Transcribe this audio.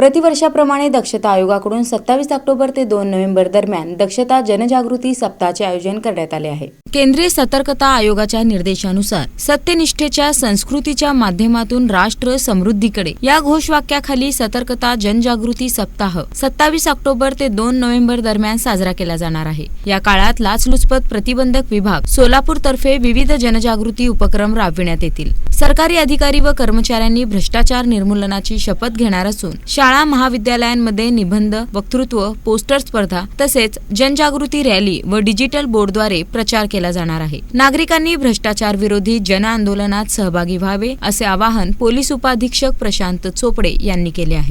प्रतिवर्षाप्रमाणे दक्षता आयोगाकडून सत्तावीस ऑक्टोबर ते दोन नोव्हेंबर दरम्यान दक्षता जनजागृती सप्ताहाचे आयोजन करण्यात आले आहे. केंद्रीय सतर्कता आयोगाच्या निर्देशानुसार सत्यनिष्ठेच्या संस्कृतीच्या माध्यमातून राष्ट्र समृद्धीकडे. या घोषवाक्याखाली सतर्कता जनजागृती सप्ताह सत्तावीस ऑक्टोबर ते दोन नोव्हेंबर दरम्यान साजरा केला जाणार आहे. या काळात लाचलुचपत प्रतिबंधक विभाग सोलापूर तर्फे विविध जनजागृती उपक्रम राबविण्यात येतील. सरकारी अधिकारी व कर्मचाऱ्यांनी भ्रष्टाचार निर्मूलनाची शपथ घेणार असून शाळा शाळा महाविद्यालयांमध्ये निबंध वक्तृत्व पोस्टर स्पर्धा तसेच जनजागृती रॅली व डिजिटल बोर्डद्वारे प्रचार केला जाणार आहे. नागरिकांनी भ्रष्टाचार विरोधी जन आंदोलनात सहभागी व्हावे असे आवाहन पोलीस उपाधीक्षक प्रशांत चोपडे यांनी केले आहे.